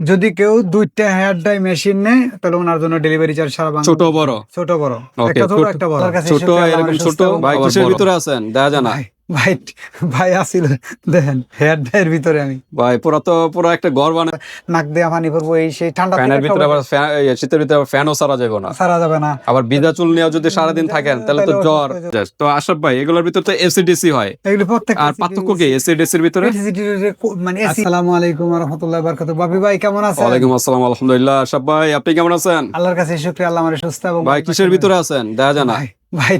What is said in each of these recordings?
যদি কেউ দুইটা হেয়ার ডাই মেশিন নেয় তাহলে ওনার জন্য ডেলিভারি চার্জ সারা বাংলা ছোট বড়। ছোট বড়। একটা ছোট একটা বড়। ছোট এরকম ছোট ভাই কিসের ভিতরে আছেন? দেখা জানা ভাই ভাই আসিল দেখেন হেয়ার ভিতরে আমি। ভাই পুরা তো পুরো একটা ঘর বানায় নাক দিয়ে পানি পড়ব এই সেই ঠান্ডা ফ্যানের ভিতরে আবার শীতের ভিতরে ফ্যানও সারা যাবে না। সারা যাবে না। আবার বিদা চুল নিয়ে যদি সারাদিন থাকেন তাহলে তো জ্বর। তো আশরাফ ভাই এগুলোর ভিতরে তো এসিডিসি হয়। এগুলো প্রত্যেক আর পার্থক্য কি এসিডিসির ভিতরে? মানে আসসালামু আলাইকুম রহমতুল্লাহ বারকাত বাবি ভাই কেমন আছেন? ওয়ালাইকুম আসসালাম আলহামদুলিল্লাহ। আশরাফ ভাই আপনি কেমন আছেন? আল্লাহর কাছে শুক্রিয়া আল্লাহ আমার সুস্থ এবং ভাই কিসের ভিতরে আছেন? দেখা জানা ভাই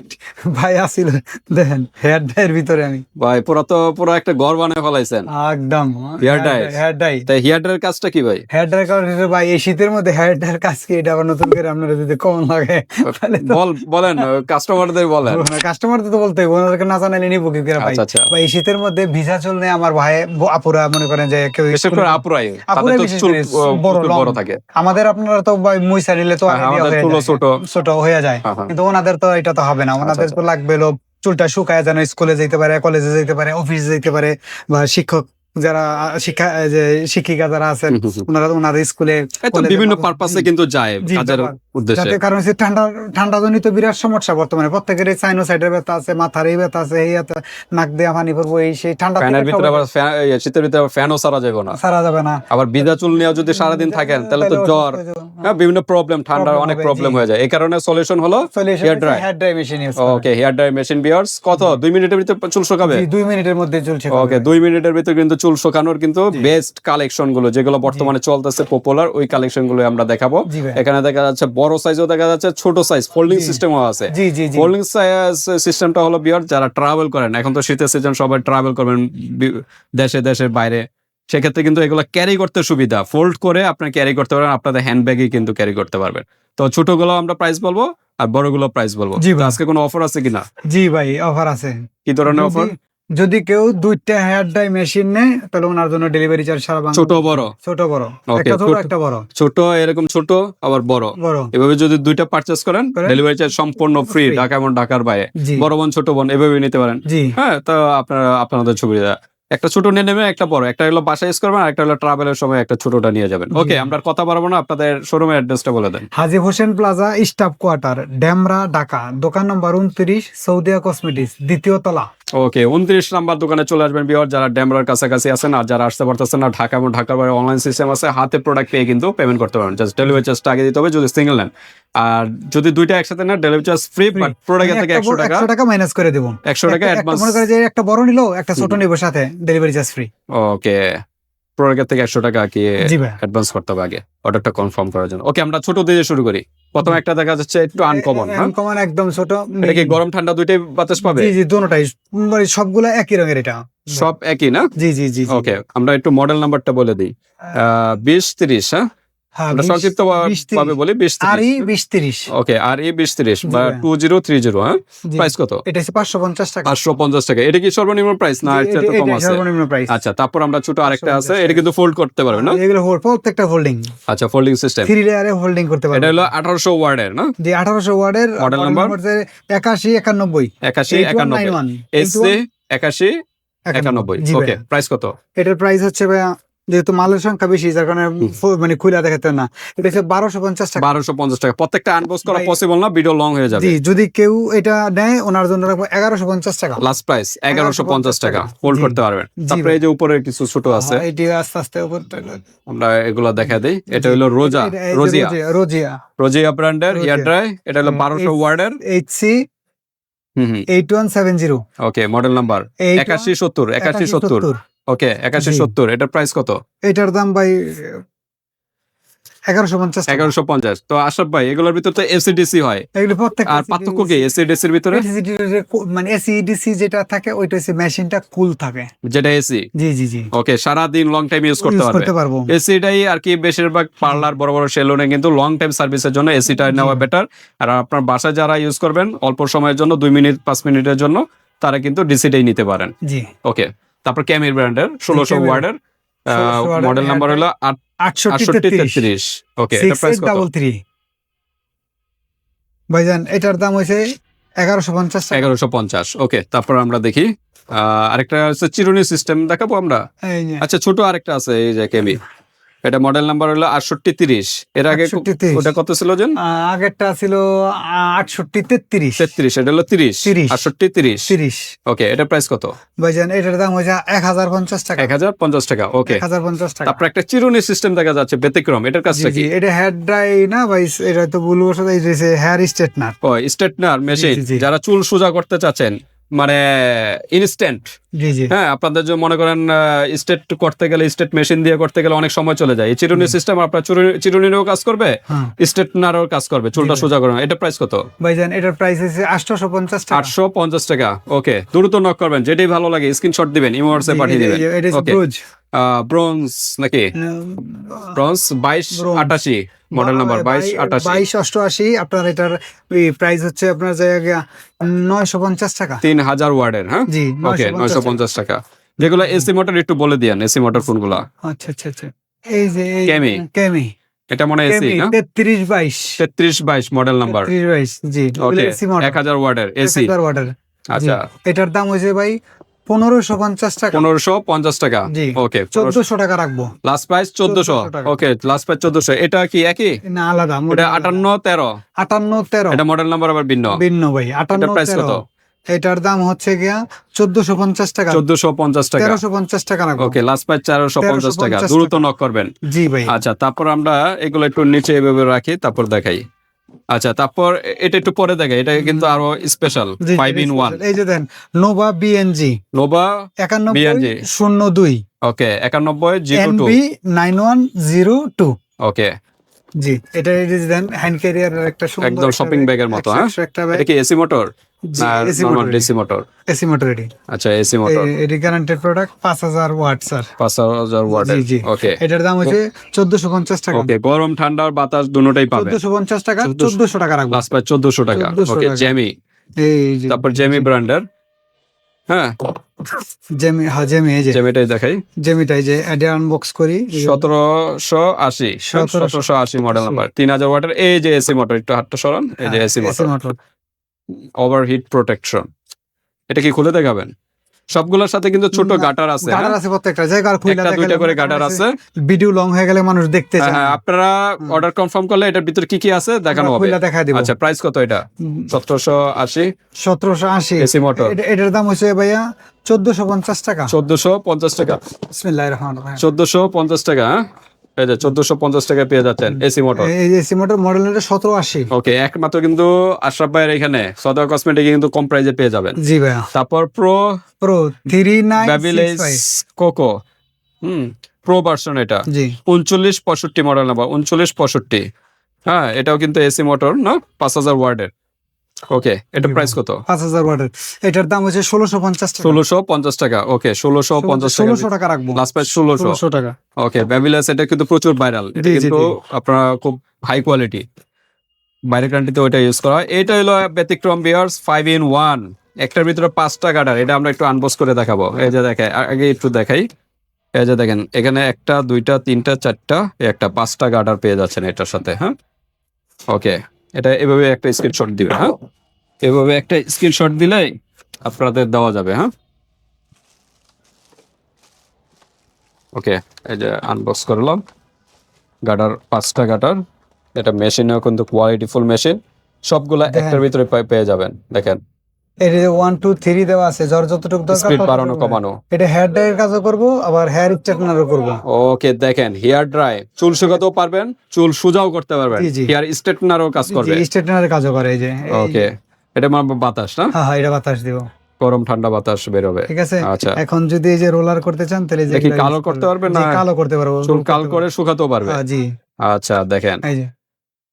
ভাই আসিল দেখেন হেয়ার ডাইয়ের ভিতরে আমি। ভাই পুরা তো পুরো একটা ঘর বানায় ফেলাইছেন। একদম। Hair dye? হেয়ার ডাই তাই হেয়ার ড্রায়ার কাজটা কি ভাই? হেয়ার কারণ ভাই এই শীতের মধ্যে হেয়ার ড্রাইয়ের কাজ কি? এটা আবার নতুন করে আপনারা যদি কমন লাগে বল বলেন কাস্টমারদের বলেন। কাস্টমার তো বলতে ওনাদেরকে না জানালে নিবো কি করে ভাই? আচ্ছা আচ্ছা। ভাই এই শীতের মধ্যে ভিসা চল নেই আমার ভাই আপুরা মনে করেন যে কেউ বিশেষ করে আপুরাই চুল বড়, বড় থাকে। আমাদের আপনারা তো ভাই মুইসা নিলে তো হয়ে ছোট। ছোট হয়ে যায়। হ্যাঁ, হ্যাঁ। কিন্তু ওনাদের তো এটা তো হবে না ওনাদের আচ্ছা। তো লাগবে লোক চুলটা শুকায় যেন স্কুলে যেতে পারে কলেজে যেতে পারে অফিসে যেতে পারে বা শিক্ষক যারা শিক্ষা যে শিক্ষিকা যারা আছেন। ওনারা ওনাদের স্কুলে বিভিন্ন পারপাসে কিন্তু যায় কাজের উদ্দেশ্যে। কারণ হচ্ছে ঠান্ডা ঠান্ডা জনিত বিরাট সমস্যা বর্তমানে। সাইনোসাইডের ব্যথা আছে মাথার এই ব্যথা আছে এই নাক দিয়ে পানি পড়ব এই সেই ঠান্ডা ফ্যানের ভিতরে আবার শীতের ভিতরে ফ্যানও সারা যাবে না। সারা যাবে না। আবার বিদা চুল নিয়ে যদি সারাদিন থাকেন তাহলে তো জ্বর হ্যাঁ বিভিন্ন প্রবলেম ঠান্ডার অনেক প্রবলেম হয়ে যায়। এই কারণে সলিউশন হলো hair dry machine use করা। ওকে হেয়ার ড্রাই মেশিন বিয়ার্স কত? দুই মিনিটের ভিতরে চুল শুকাবে? দুই মিনিটের মধ্যে চলছে ওকে দুই মিনিটের ভিতরে কিন্তু চুল শুকানোর কিন্তু বেস্ট কালেকশনগুলো যেগুলো বর্তমানে চলতেছে পপুলার ওই কালেকশনগুলো আমরা দেখাবো। এখানে দেখা যাচ্ছে বড় সাইজও দেখা যাচ্ছে ছোট সাইজ ফোল্ডিং জি। সিস্টেমও আছে। ফোল্ডিং সাইজ সিস্টেমটা হলো বিয়ার যারা ট্রাভেল করেন এখন তো শীতের সিজন সবাই ট্রাভেল করবেন দেশে দেশের বাইরে। সেক্ষেত্রে কিন্তু এগুলো ক্যারি করতে সুবিধা। ফোল্ড করে আপনার ক্যারি করতে পারবেন আপনাদের হ্যান্ড ব্যাগে কিন্তু ক্যারি করতে পারবেন। তো ছোটগুলো আমরা প্রাইস বলব আর বড়গুলো প্রাইস বলব। আজকে কোনো অফার আছে কিনা? জি ভাই অফার আছে। কি ধরনের অফার যদি কেউ দুইটা হেয়ার ডাই মেশিন নেয় তাহলে ওনার জন্য ডেলিভারি চার্জ সারা বাংলা ছোট বড়? ছোট বড়। একটা ছোট একটা বড়। ছোট এরকম ছোট আবার বড়। বড়। এভাবে যদি দুইটা পারচেস করেন। ডেলিভারি চার্জ সম্পূর্ণ ফ্রি। ঢাকা এবং ঢাকার বাইরে। বড় বোন ছোট বোন এভাবে নিতে পারেন। হ্যাঁ তো আপনারা আপনাদের সুবিধা। একটা ছোট নিয়ে নেবেন একটা বড়। একটা হলো বাসায় ইউজ করবেন একটা হলো ট্রাভেলের সময় একটা ছোটটা নিয়ে যাবেন। ওকে আমরা কথা বাড়াবো না আপনাদের শোরুমের অ্যাড্রেসটা বলে দেন। Haji Hossain plaza staff quarter Demra Dhaka. দোকান নম্বর উনত্রিশ সৌদিয়া কসমেটিক্স দ্বিতীয় তলা। ওকে উনত্রিশ নাম্বার দোকানে চলে আসবেন বিহার যারা ড্যামরার কাছাকাছি আছেন আর যারা আসতে পারতেছেন না ঢাকা এবং ঢাকার বাইরে অনলাইন সিস্টেম আছে হাতে প্রোডাক্ট পেয়ে কিন্তু পেমেন্ট করতে পারেন জাস্ট ডেলিভারি চার্জটা আগে দিতে হবে যদি সিঙ্গেল নেন। আর যদি দুইটা একসাথে না ডেলিভারি চার্জ ফ্রি বাট প্রোডাক্টের থেকে একশো টাকা। একশো টাকা মাইনাস করে দেবো। একশো টাকা একটা- একটা অ্যাডভান্স মনে করে যে একটা বড় নিলো একটা ছোট নিব সাথে ডেলিভারি চার্জ ফ্রি ওকে প্রোডাক্টের থেকে একশো টাকা কি অ্যাডভান্স করতে হবে আগে? অর্ডারটা কনফার্ম করার জন্য। ওকে আমরা ছোট দিয়ে শুরু করি। প্রথম একটা দেখা যাচ্ছে একটু আনকমন হ্যাঁ? আনকমন একদম ছোট এটা কি গরম ঠান্ডা দুইটাই বাতাস পাবে? জি জি দোনোটাই মানে সবগুলা একই রঙের এটা। সব একই না? জি জি জি। ওকে আমরা একটু মডেল নাম্বারটা বলে দিই। বিশ তিরিশ হ্যাঁ? হ্যাঁ, আমরা বিশ- সংক্ষিপ্ত বিশ তিরিশ। ভাবে বলি বিশ আর ই বিশ তিরিশ। ওকে আর এই বিশ তিরিশ বা টু জিরো থ্রি জিরো হ্যাঁ? প্রাইস কত? এটা হচ্ছে পাঁচশো পঞ্চাশ টাকা। পাঁচশো পঞ্চাশ টাকা। এটা কি সর্বনিম্ন প্রাইস না এটা এটা- তো কম আছে। সর্বনিম্ন প্রাইস আচ্ছা তারপর আমরা ছোট আরেকটা আছে। এটা কিন্তু ফোল্ড করতে পারবে না? এগুলো প্রত্যেকটা হোল্ডিং আচ্ছা ফোল্ডিং সিস্টেম থ্রি লেয়ারে হোল্ডিং করতে পারবে। এটা হলো আঠারোশো ওয়ার্ডের না? আঠারোশো ওয়ার্ডের? একাশি একানব্বই। একাশি একানব্বই। এসসি একাশি একানব্বই। ওকে প্রাইস কত? এটার প্রাইস হচ্ছে ভাইয়া, যেহেতু মালের সংখ্যা বেশি যার কারণে মানে খুলে দেখাতে না। এটা হচ্ছে বারোশো পঞ্চাশ টাকা। বারোশো পঞ্চাশ টাকা। প্রত্যেকটা আনবক্স করা পসিবল না ভিডিও লং হয়ে যাবে। যদি কেউ এটা নেয় ওনার জন্য রাখব এগারোশো পঞ্চাশ টাকা। লাস্ট প্রাইস এগারোশো পঞ্চাশ টাকা। হোল্ড করতে পারবেন। তারপরে এই যে উপরে কিছু ছোট আছে। এটি আস্তে আস্তে উপরটা আমরা এগুলো দেখা দিই। এটা হলো রোজা রোজিয়া রোজিয়া- রোজিয়া ব্র্যান্ডের। ইয়ার ড্রাই এটা হলো বারোশো ওয়ার্ডের এইট সি হুম হুম। Eight one seven zero okay model number একাশি সত্তর। একাশি সত্তর। ওকে একাশি। সত্তর এটার প্রাইস কত? এটার দাম ভাই এগারোশো পঞ্চাশ এগারোশো পঞ্চাশ তো আশরাফ ভাই এগুলোর ভিতরে তো এসিডিসি হয়। এগুলো প্রত্যেক আর পার্থক্য কি এসিডিসির ভিতরে? মানে এসিডিসি যেটা থাকে ওইটা হচ্ছে মেশিনটা কুল থাকে। যেটা এসি জি জি জি। ওকে সারাদিন লং টাইম ইউজ করতে পারবে। করতে পারব। এসিটাই আর কি বেশিরভাগ পার্লার বড় বড় সেলুনে কিন্তু লং টাইম সার্ভিসের জন্য এসিটা নেওয়া বেটার আর আপনার বাসায় যারা ইউজ করবেন অল্প সময়ের জন্য দুই মিনিট পাঁচ মিনিটের জন্য তারা কিন্তু ডিসিটাই নিতে পারেন। জি। ওকে। তারপর ক্যামের ব্র্যান্ডের ষোলোশো। ওয়ার্ডের মডেল নাম্বার হলো আটষট্টি তেত্রিশ। ওকে ডাবল থ্রি ভাইজান এটার দাম হয়েছে এগারোশো পঞ্চাশ এগারোশো পঞ্চাশ। ওকে তারপর আমরা দেখি। আরেকটা হচ্ছে চিরুনি সিস্টেম দেখাবো আমরা? আচ্ছা ছোট আরেকটা আছে এই যে কেমি এটা মডেল নাম্বার হলো আটষট্টি তিরিশ। এর আগে 6830 ওটা কত ছিল যেন আগেরটা ছিল আটষট্টি তেত্রিশ। তেত্রিশ এটা হলো তিরিশ। 30 আটষট্টি তিরিশ। তিরিশ। ওকে এটা প্রাইস কত? ভাইজান এটার দাম হয়েছে এক হাজার পঞ্চাশ টাকা। এক হাজার পঞ্চাশ টাকা ওকে। এক হাজার পঞ্চাশ টাকা। তারপর একটা চিরুনি সিস্টেম দেখা যাচ্ছে ব্যতিক্রম। এটার কাজটা কি? এটা হেয়ার ড্রাই না ভাই এটা তো ভুল বসে হেয়ার স্ট্রেটনার ও স্ট্রেটনার মেশিন। যারা চুল সোজা করতে চাচ্ছেন মানে ইনস্ট্যান্ট হ্যাঁ আপনাদের যে মনে করেন স্টেট করতে গেলে স্টেট মেশিন দিয়ে করতে গেলে অনেক সময় চলে যায়। চিরুনি সিস্টেম আপনার চিরুনি- চিরুনিরও কাজ করবে স্টেট নারও কাজ করবে চুলটা সোজা করবে এটা প্রাইস কত? ভাইজান এটার প্রাইস আটশোশো পঞ্চাশ টাকা। আটশো পঞ্চাশ টাকা ওকে দ্রুত নক করবেন যেটাই ভালো লাগে স্ক্রিনশট দিবেন ইমো পাঠিয়ে দিবেন। ওকে ব্রোঞ্জ নাকি? ব্রোঞ্জ বাইশ আটাশি মডেল নাম্বার বাইশ আটাশি। বাইশ অষ্টআশি আপনার এটার প্রাইস হচ্ছে আপনার জায়গা নয়শো পঞ্চাশ টাকা। তিন হাজার ওয়ার্ডের হ্যাঁ? জি ওকে নয়শো পঞ্চাশ টাকা। যেগুলো এসি মোটর একটু বলে দিয়েন এসি মোটর কোনগুলা? আচ্ছা আচ্ছা আচ্ছা। এই যে Kemi। কেমি এটা মনে হয় এসি হ্যাঁ? তেত্রিশ বাইশ। তেত্রিশ বাইশ মডেল নাম্বার তেত্রিশ বাইশ জি ওকে এসি মডেল এক হাজার ওয়ার্ডের এসি ওয়াটার আচ্ছা। এটার দাম হয়েছে ভাই পনেরোশো পঞ্চাশ টাকা। পনেরোশো পঞ্চাশ টাকা? ওকে চোদ্দশো টাকা রাখব। লাস্ট প্রাইস চোদ্দশো। ওকে লাস্ট প্রাইস চোদ্দশো। এটা কি একই? না আলাদা model আটান্ন তেরো। আটান্ন তেরো। এটা মডেল নাম্বার আবার ভিন্ন। ভিন্ন ভাই আটান্ন প্রাইস কত? এটার দাম হচ্ছে গিয়া চোদ্দশো পঞ্চাশ টাকা। চোদ্দশো পঞ্চাশ টাকা। তেরোশো পঞ্চাশ টাকা ওকে লাস্ট প্রাইস চারশো পঞ্চাশ টাকা। দ্রুত নক করবেন। জি ভাই। আচ্ছা তারপর আমরা এগুলো একটু নিচে এভাবে রাখি তারপর দেখাই। আচ্ছা তারপর এটা একটু পরে দেখে এটা কিন্তু আরও স্পেশাল ফাইভ ইন ওয়ান এই যে দেন নোভা বিএনজি নোভা একানব্বই বিএনজি শূন্য দুই। ওকে একানব্বই zero two nine one zero two okay ji এটা এই যে দেন হ্যান্ড ক্যারিয়ার একটা সুন্দর একদম শপিং এর মতো, হ্যাঁ? এটা কি AC motor AC motor motor AC motor এটি আচ্ছা এসি মোটর এটি guaranteed product watt sir ji. Okay এটার দাম হচ্ছে চোদ্দশো পঞ্চাশ টাকা। ওকে গরম ঠান্ডার বাতাস পাবে। টাকা 1400 চোদ্দশো টাকা রাখব। লাস্ট টাকা। ওকে জেমি এই তারপর জেমি ব্র্যান্ডের। হ্যাঁ। জেমি হ্যাঁ জেমি এই যে। জেমিটাই দেখাই। জেমিটাই যে এটা আনবক্স করি। সতেরোশো আশি। সতেরোশো আশি মডেল নাম্বার তিন হাজার ওয়াটের এই যে এসি মোটর একটু হাতটা সরান। এই যে এসি মোটর ওভারহিট প্রোটেকশন এটা কি খুলে দেখাবেন? সবগুলোর সাথে কিন্তু ছোট গাটার আছে গাটার হ্যাঁ? আছে প্রত্যেকটা জায়গার খুইলা একটা দুইটা করে গাটার আছে। ভিডিও লং হয়ে গেলে মানুষ দেখতে হ্যাঁ, চায়। হ্যাঁ, আপনারা অর্ডার কনফার্ম করলে এটার ভিতরে কি কি আছে দেখানো হবে। খুইলা দেখা দিব। আচ্ছা প্রাইস কত এটা? সতেরোশো আশি। সতেরোশো আশি। এসি মোটর এটার দাম হচ্ছে ভাইয়া চোদ্দশো পঞ্চাশ টাকা। চোদ্দশো পঞ্চাশ টাকা। বিসমিল্লাহ রহমান চোদ্দশো পঞ্চাশ টাকা হ্যাঁ? এই যে চোদ্দশো পঞ্চাশ টাকা পেয়ে যাচ্ছেন এসি মোটর। এই এসি মোটর মডেলের সতেরো আশি। ওকে একমাত্র কিন্তু আশরাফ ভাইয়ের এখানে সদা কসমেটিক কিন্তু কম প্রাইজে পেয়ে যাবেন। জি তারপর প্রো কোকো হুম প্রো ভার্সন এটা। জি। উনচল্লিশ পঁয়ষট্টি মডেল নাম্বার উনচল্লিশ পঁয়ষট্টি। হ্যাঁ এটাও কিন্তু এসি মোটর না? পাঁচ হাজার ওয়ার্ডের। ওকে এটা প্রাইস কত? পাঁচ হাজার ওয়াটের এটার দাম হচ্ছে ষোলোশো পঞ্চাশ ষোলোশো পঞ্চাশ টাকা। ওকে ষোলোশো পঞ্চাশ ষোলোশো টাকা রাখব। লাস্ট প্রাইস ষোলোশো। টাকা। ওকে ব্যাবিলাস এটা কিন্তু প্রচুর ভাইরাল এটা কিন্তু। আপনারা খুব হাই কোয়ালিটি বাইরের কান্ট্রিতে ওইটা ইউজ করা হয়। এটা হলো ব্যতিক্রম বিয়ার্স ফাইভ ইন ওয়ান একটার ভিতরে পাঁচটা গার্ডার এটা আমরা একটু আনবক্স করে দেখাবো। এই যে দেখে আগে একটু দেখাই। এই যে দেখেন এখানে একটা দুইটা তিনটা চারটা একটা পাঁচটা গার্ডার পেয়ে যাচ্ছেন এটার সাথে হ্যাঁ? ওকে এটা এভাবে একটা স্ক্রিনশট দিবে হ্যাঁ? এভাবে একটা স্ক্রিনশট দিলেই আপনাদের দেওয়া যাবে হ্যাঁ? ওকে এই যে আনবক্স করলাম গাটার পাঁচটা গাটার এটা মেশিনেও কিন্তু কোয়ালিটিফুল মেশিন সবগুলা। একটার ভিতরে পেয়ে যাবেন দেখেন। এর ওয়ান টু থ্রি দেওয়া আছে। যার যতটুকু দরকার স্পিড বাড়ানো কমানো। এটা হেয়ার ড্রাইয়ের কাজও করব আবার হেয়ার স্ট্রেটনারও করব। ওকে দেখেন হেয়ার ড্রাই চুল শুকাতেও পারবেন চুল সুজাও করতে পারবেন। হেয়ার স্ট্রেটনারও কাজ করবে। স্ট্রেটনারের কাজও করে এই যে। ওকে এটা মানে বাতাস না? হ্যাঁ হ্যাঁ এটা বাতাস দিব। গরম ঠান্ডা বাতাস বেরোবে। ঠিক আছে? আচ্ছা। এখন যদি এই যে রোলার করতে চান তাহলে যে কালো করতে। পারবেন না? কালো করতে পারব। চুল কাল করে শুকাতেও পারবে। হ্যাঁ, জি। আচ্ছা দেখেন। এই যে।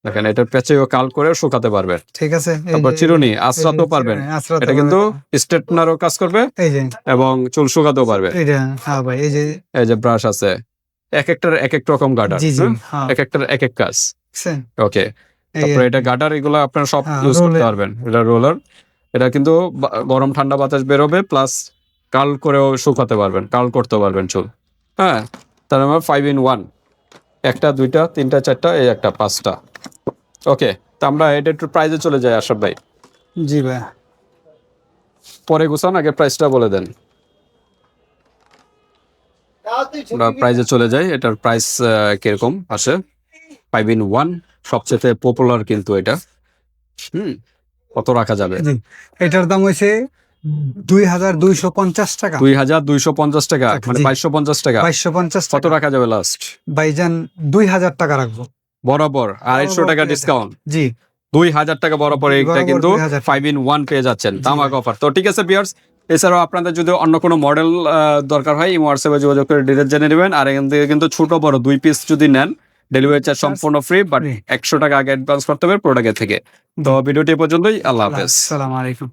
দেখেন এটা পেঁচেও কাল করে শুকাতে পারবেন ঠিক আছে তারপর চিরুনি আশ্রাতেও পারবেন আঁচড়াতে এটা কিন্তু। স্ট্রেটনারও কাজ করবে এবং চুল শুকাতেও পারবে। হ্যাঁ ভাই এই যে। এই যে ব্রাশ আছে। এক একটার এক এক রকম গার্ডার হ্যাঁ। এক একটার এক এক কাজ। ওকে তারপরে এটা গার্ডার এগুলো আপনারা সব হ্যাঁ, ইউজ করতে পারবেন। এটা রোলার এটা কিন্তু গরম ঠান্ডা বাতাস বেরোবে প্লাস কাল করেও শুকাতে পারবেন কাল করতে পারবেন চুল। হ্যাঁ তার আমার ফাইভ ইন ওয়ান একটা দুইটা তিনটা চারটা এই একটা পাঁচটা। ওকে তা আমরা এটা একটু প্রাইজে চলে যাই আশরাফ ভাই। জি ভাই। পরে গুছান আগে প্রাইসটা বলে দেন। আমরা প্রাইজে চলে যাই এটার প্রাইস কীরকম আসে? ফাইভ ইন ওয়ান সবচেয়ে পপুলার কিন্তু এটা। হুম কত রাখা যাবে? এটার দাম হয়েছে দুই হাজার দুইশো পঞ্চাশ টাকা। দুই হাজার দুইশো পঞ্চাশ টাকা মানে জি। বাইশশো পঞ্চাশ টাকা। বাইশশো পঞ্চাশ কত রাখা যাবে লাস্ট ভাইজান দুই হাজার টাকা রাখব। বরাবর আড়াইশো টাকা ডিসকাউন্ট জি। দুই হাজার টাকা বরাবর এইটা কিন্তু ফাইভ ইন ওয়ান পেয়ে যাচ্ছেন। তামাক অফার তো ঠিক আছে বিয়ার্স এছাড়াও আপনাদের যদি অন্য কোনো মডেল দরকার হয় এই হোয়াটসঅ্যাপে যোগাযোগ করে ডিটেলস জেনে নেবেন। আর এখান থেকে কিন্তু ছোট বড় দুই পিস যদি নেন ডেলিভারি চার্জ সম্পূর্ণ ফ্রি বাট একশো টাকা আগে অ্যাডভান্স করতে হবে প্রোডাক্টের থেকে। তো ভিডিওটি পর্যন্তই। আল্লাহ হাফেজ। আসসালামু আলাইকুম।